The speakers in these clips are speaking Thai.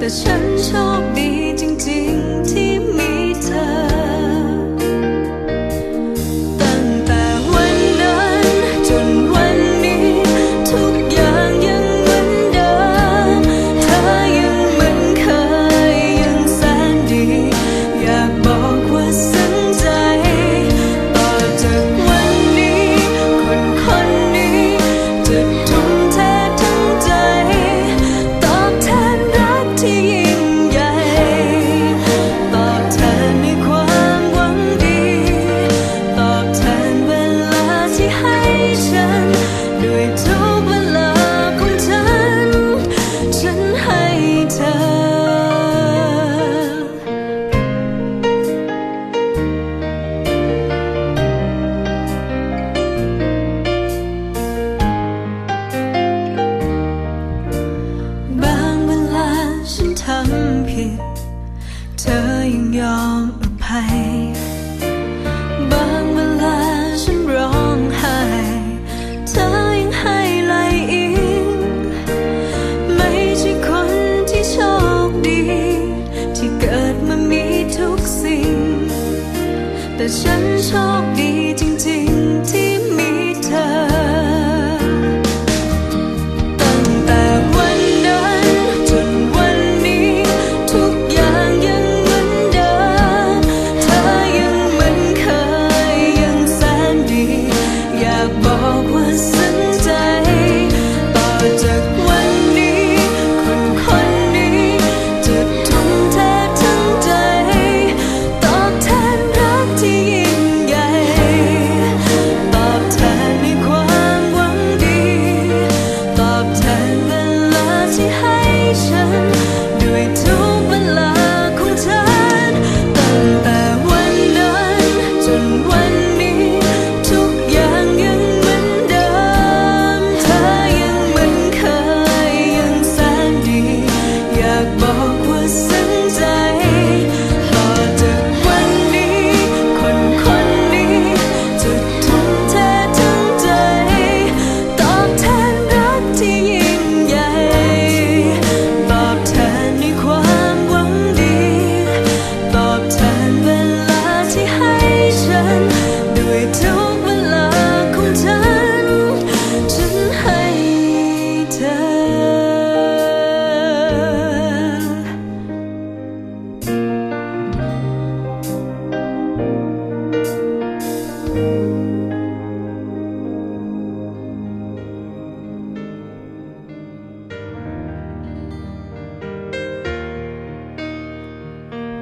แต่ฉันโชค ฉันโชคดีจริงๆที่มีเธอ ตั้งแต่วันนั้นจนวันนี้ ทุกอย่างยังเหมือนเดิม เธอยังเหมือนเคยยังแสนดี อยากบอกว่า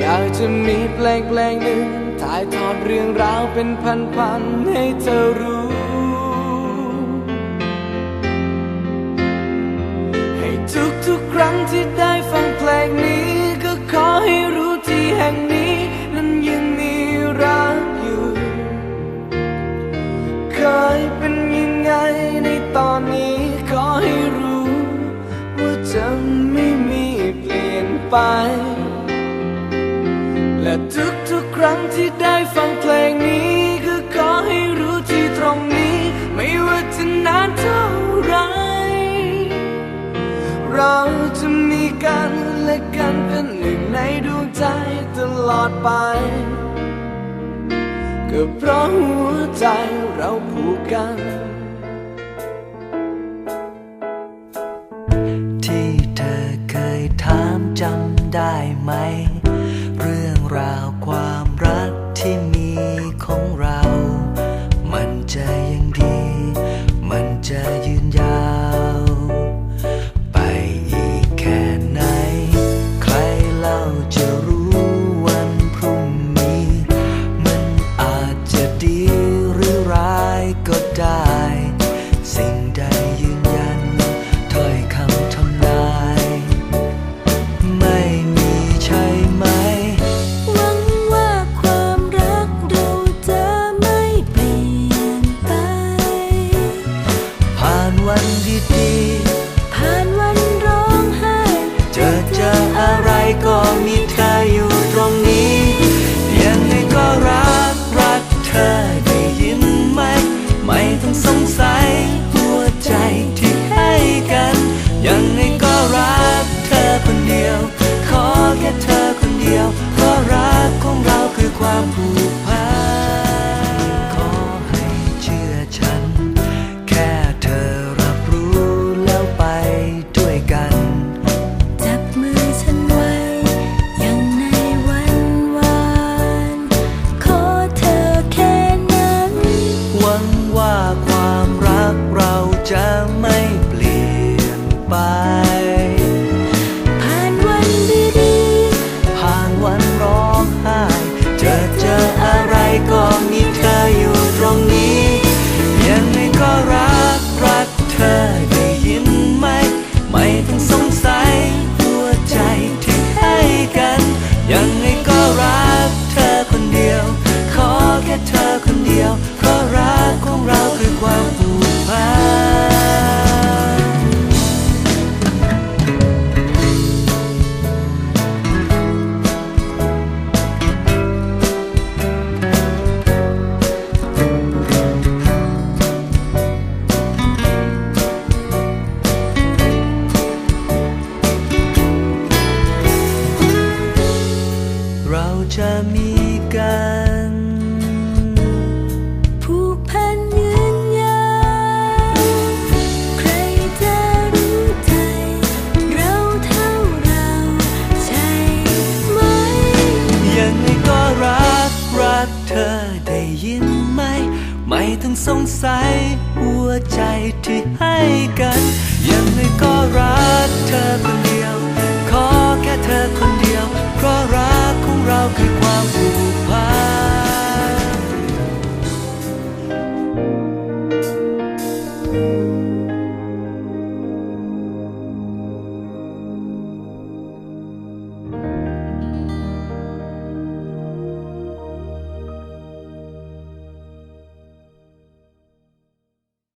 อยากจะมีเพลงเพลงหนึ่งถ่ายทอดเรื่องราวเป็นพันๆให้เธอรู้ ให้ทุกๆครั้งที่ได้ฟังเพลงนี้ ดไป ก็เพราะหัวใจเราผูกกัน เดียว ขอแค่เธอคนเดียว เพราะรักของเราคือความผูกพัน ไม่ต้องสงสัยหัวใจที่ให้กัน ยังไงก็รักเธอคนเดียว ขอแค่เธอคนเดียว เพราะรักของเราคือความผูก